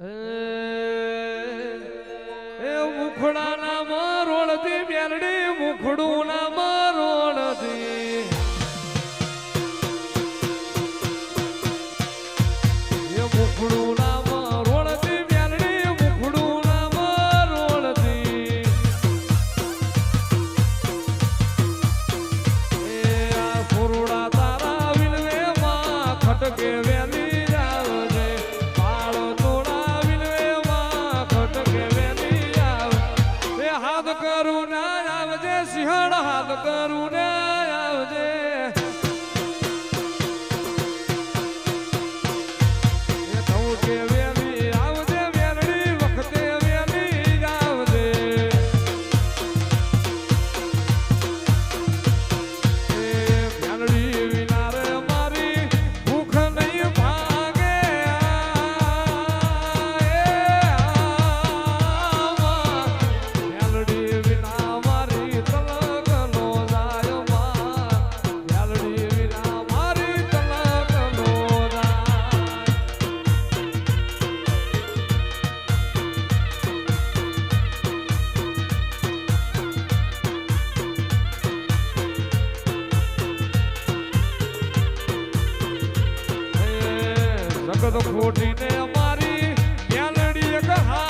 એ મુખડાના માં રોળતી મેલડી મુખડું આવજે સિંહણ હાથ કરું ને આવજે. તો ખોટી ને અમારી મેલડી એક હા